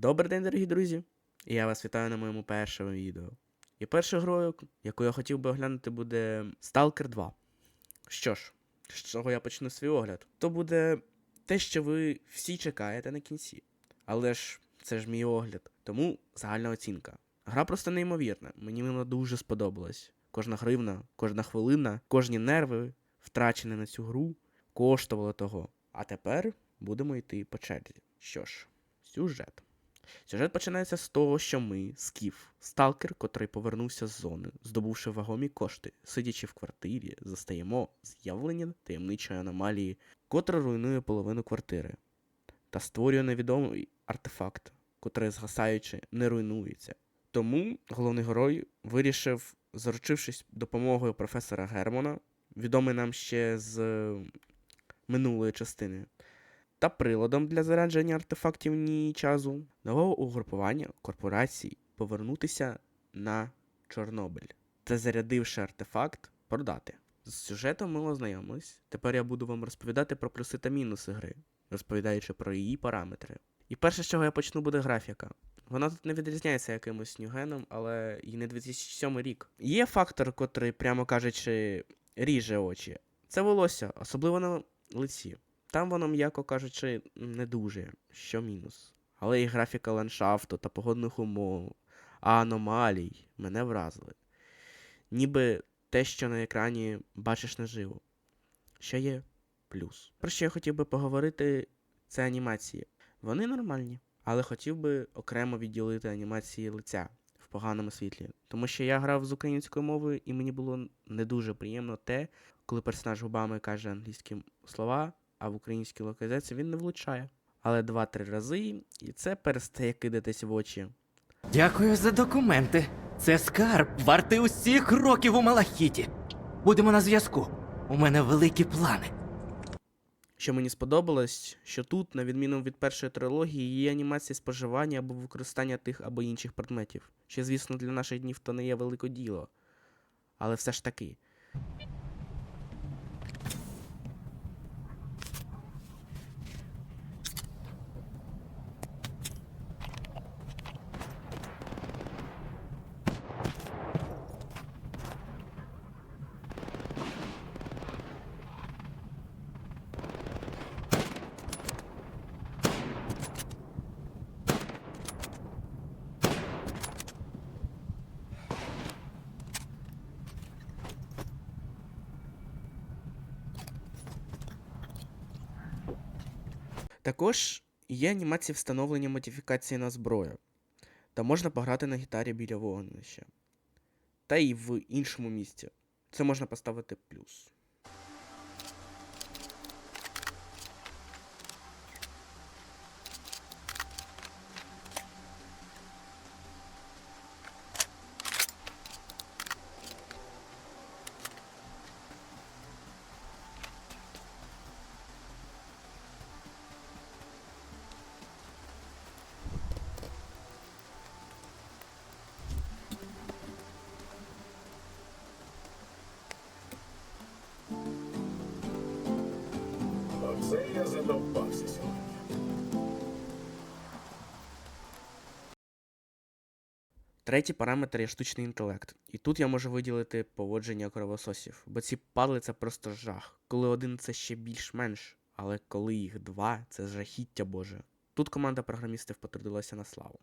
Добрий день, дорогі друзі! Я вас вітаю на моєму першому відео. І першою грою, яку я хотів би оглянути, буде Stalker 2. Що ж, з чого я почну свій огляд? То буде те, що ви всі чекаєте на кінці. Але ж це ж мій огляд, тому загальна оцінка. Гра просто неймовірна. Мені вона дуже сподобалась. Кожна гривна, кожна хвилина, кожні нерви, втрачені на цю гру, коштувало того. А тепер будемо йти по черзі. Що ж, сюжет. Сюжет починається з того, що ми, Скіф, сталкер, котрий повернувся з зони, здобувши вагомі кошти, сидячи в квартирі, застаємо з'явлення таємничої аномалії, котра руйнує половину квартири, та створює невідомий артефакт, котрий, згасаючи, не руйнується. Тому головний герой вирішив, заручившись допомогою професора Гермона, відомий нам ще з минулої частини, та приладом для зарядження артефактів ні часу, нового угрупування корпорацій повернутися на Чорнобиль та зарядивши артефакт, продати. З сюжетом ми ознайомились. Тепер я буду вам розповідати про плюси та мінуси гри, розповідаючи про її параметри. І перше, з чого я почну, буде графіка. Вона тут не відрізняється якимось нюгеном, але і не 2007 рік. Є фактор, котрий, прямо кажучи, ріже очі. Це волосся, особливо на лиці. Там воно, м'яко кажучи, не дуже, що мінус. Але і графіка ландшафту та погодних умов, а аномалій мене вразили. Ніби те, що на екрані бачиш наживо. Що є плюс. Про що я хотів би поговорити, це анімації. Вони нормальні, але хотів би окремо відділити анімації лиця в поганому світлі. Тому що я грав з українською мовою, і мені було не дуже приємно те, коли персонаж губами каже англійські слова, а в українській локалізації він не влучає. Але два-три рази, і це перестає кидатись в очі. Дякую за документи. Це скарб, вартий усіх років у Малахіті. Будемо на зв'язку. У мене великі плани. Що мені сподобалось, що тут, на відміну від першої трилогії, є анімація споживання або використання тих або інших предметів. Що, звісно, для наших днів то не є велике діло. Але все ж таки. Також є анімації встановлення модифікації на зброю, та можна пограти на гітарі біля вогнища. Та й в іншому місці. Це можна поставити плюс. Оце я задовбався сьогодні. Третій параметр є штучний інтелект. І тут я можу виділити поводження кровососів, бо ці падли це просто жах. Коли один це ще більш-менш, але коли їх два, це жахіття Боже. Тут команда програмістів потрудилася на славу.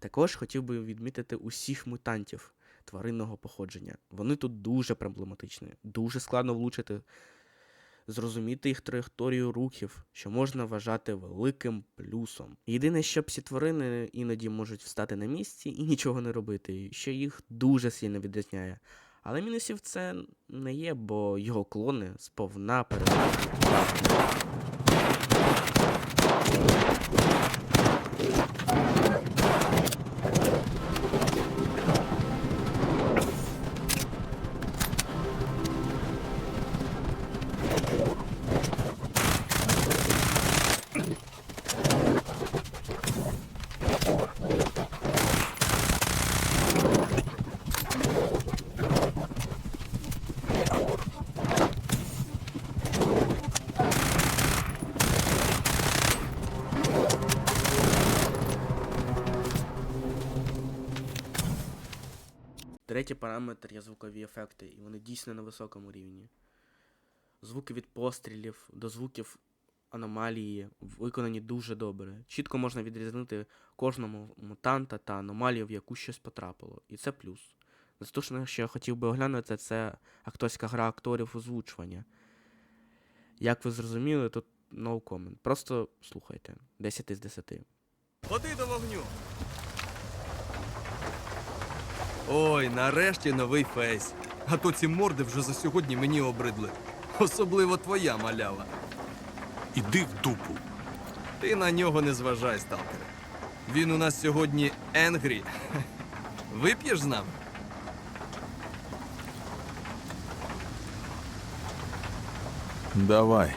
Також хотів би відмітити усіх мутантів тваринного походження. Вони тут дуже проблематичні, дуже складно влучити, зрозуміти їх траєкторію рухів, що можна вважати великим плюсом. Єдине, що всі тварини іноді можуть встати на місці і нічого не робити, що їх дуже сильно відрізняє. Але мінусів це не є, бо його клони сповна переважають. Третій параметр є звукові ефекти, і вони дійсно на високому рівні. Звуки від пострілів до звуків аномалії виконані дуже добре. Чітко можна відрізнити кожному мутанта та аномалію, в яку щось потрапило. І це плюс. Наступне, що я хотів би оглянути, це акторська гра акторів озвучування. Як ви зрозуміли, тут no comment. Просто слухайте. 10 з 10. Води до вогню. Ой, нарешті новий фейс. А то ці морди вже за сьогодні мені обридли. Особливо твоя малява. Іди в дупу. Ти на нього не зважай, сталкере. Він у нас сьогодні Енгрі. Вип'єш з нами? Давай.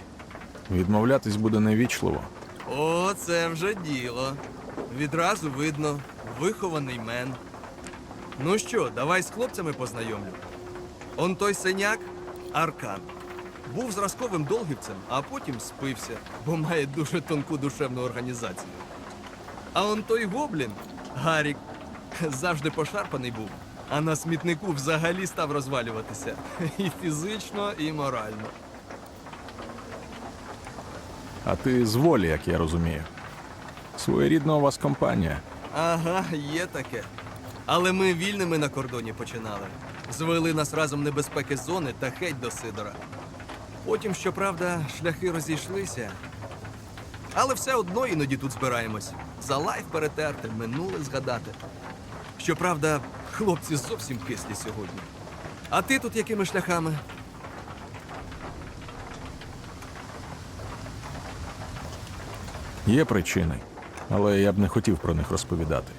Відмовлятись буде невічливо. О, це вже діло. Відразу видно, вихований мен. Ну що, давай з хлопцями познайомлю. Он той синяк Аркан. Був зразковим долгівцем, а потім спився, бо має дуже тонку душевну організацію. А он той гоблін Гарік завжди пошарпаний був, а на смітнику взагалі став розвалюватися. І фізично, і морально. А ти з волі, як я розумію. Своєрідна у вас компанія. Ага, є таке. Але ми вільними на кордоні починали. Звели нас разом небезпеки зони та хеть до Сидора. Потім, щоправда, шляхи розійшлися. Але все одно іноді тут збираємось. За лайф перетерти, минуле згадати. Щоправда, хлопці зовсім кислі сьогодні. А ти тут якими шляхами? Є причини, але я б не хотів про них розповідати.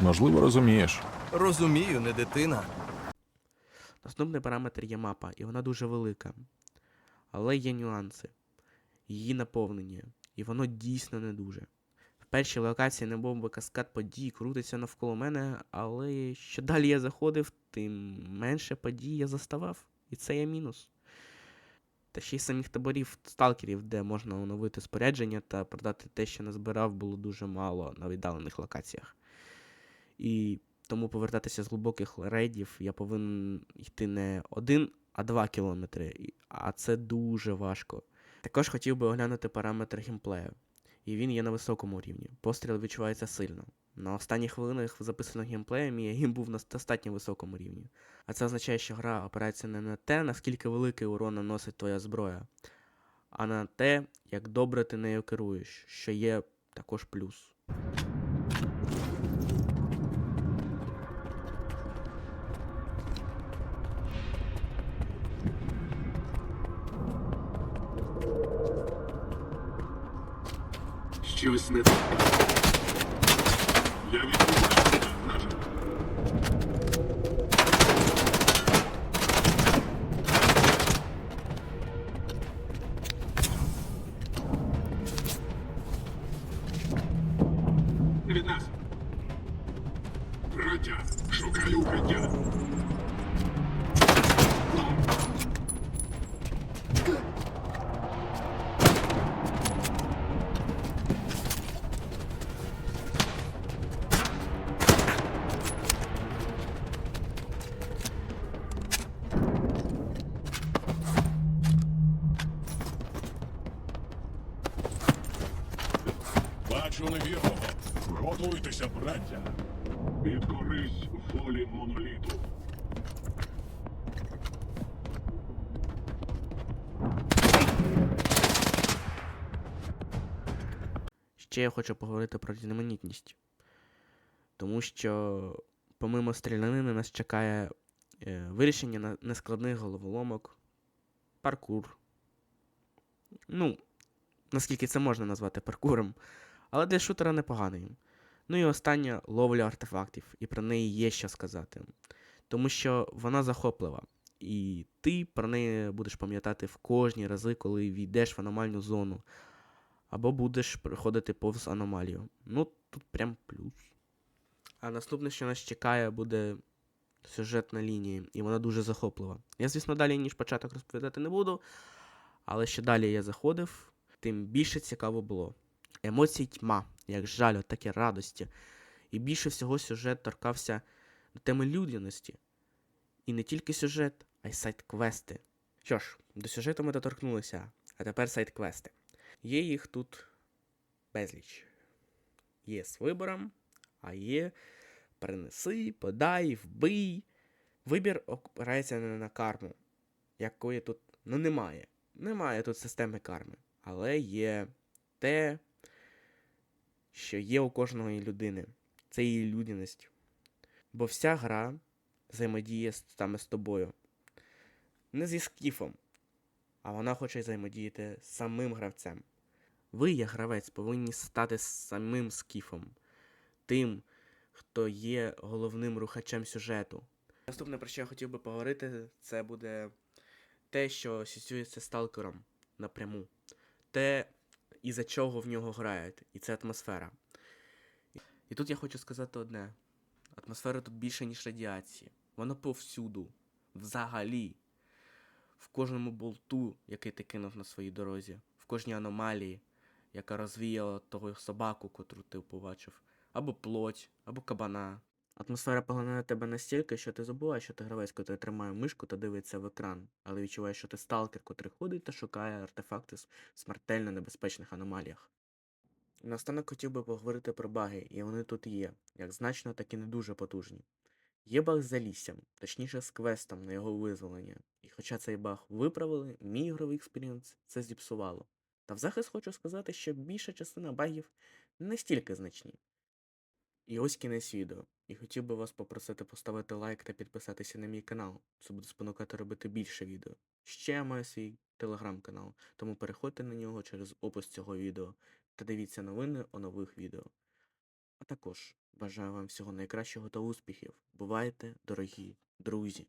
Можливо, розумієш. Розумію, не дитина. Наступний параметр є мапа, і вона дуже велика. Але є нюанси. Її наповнення. І воно дійсно не дуже. В першій локації не був би каскад подій, крутиться навколо мене, але що далі я заходив, тим менше подій я заставав. І це є мінус. Та ще й самих таборів сталкерів, де можна оновити спорядження та продати те, що назбирав, було дуже мало на віддалених локаціях. І тому повертатися з глибоких рейдів я повинен йти не один, а два кілометри. А це дуже важко. Також хотів би оглянути параметр геймплею. І він є на високому рівні. Постріл відчувається сильно. На останніх хвилинах записаного геймплею мій гейм був на достатньо високому рівні. А це означає, що гра опирається не на те, наскільки великий урон наносить твоя зброя, а на те, як добре ти нею керуєш, що є також плюс. Щось не так. Я відчуваю, Підкорись моноліту. Ще я хочу поговорити про різноманітність. Тому що, помимо стрілянини, нас чекає е, вирішення нескладних головоломок, паркур. Ну, наскільки це можна назвати паркуром, але для шутера непоганий. Ну і остання ловля артефактів, і про неї є що сказати. Тому що вона захоплива. І ти про неї будеш пам'ятати в кожні рази, коли війдеш в аномальну зону або будеш проходити повз аномалію. Ну, тут прям плюс. А наступне, що нас чекає, буде сюжетна лінія, і вона дуже захоплива. Я, звісно, далі, ніж початок розповідати не буду, але що далі я заходив, тим більше цікаво було. Емоцій тьма, як жалю, так і радості. І більше всього сюжет торкався до теми людяності. І не тільки сюжет, а й сайт-квести. Що ж, до сюжету ми доторкнулися, а тепер сайт-квести. Є їх тут безліч. Є з вибором, а є принеси, подай, вбий. Вибір опирається не на карму, якої тут ну, немає. Немає тут системи карми. Але є те, що є у кожної людини. Це її людяність. Бо вся гра взаємодіє саме з тобою. Не зі скіфом, а вона хоче взаємодіяти з самим гравцем. Ви, як гравець, повинні стати самим скіфом, тим, хто є головним рухачем сюжету. Наступне, про що я хотів би поговорити, це буде те, що асоціюється сталкером напряму. Те, із-за чого в нього грають, і це атмосфера. І тут я хочу сказати одне: атмосфера тут більше, ніж радіації. Вона повсюду, взагалі, в кожному болту, який ти кинув на своїй дорозі, в кожній аномалії, яка розвіяла того собаку, котру ти побачив, або плоть, або кабана. Атмосфера поглинає тебе настільки, що ти забуваєш, що ти гравець, котрий тримає мишку та дивиться в екран, але відчуваєш, що ти сталкер, котрий ходить та шукає артефакти в смертельно небезпечних аномаліях. Наостанок хотів би поговорити про баги, і вони тут є, як значно, так і не дуже потужні. Є баг з заліссям, точніше з квестом на його визволення, і хоча цей баг виправили, мій ігровий експірієнс це зіпсувало. Та в захист хочу сказати, що більша частина багів не стільки значні. І ось кінець відео. І хотів би вас попросити поставити лайк та підписатися на мій канал. Це буде спонукати робити більше відео. Ще я маю свій телеграм-канал, тому переходьте на нього через опис цього відео та дивіться новини о нових відео. А також бажаю вам всього найкращого та успіхів. Бувайте, дорогі друзі!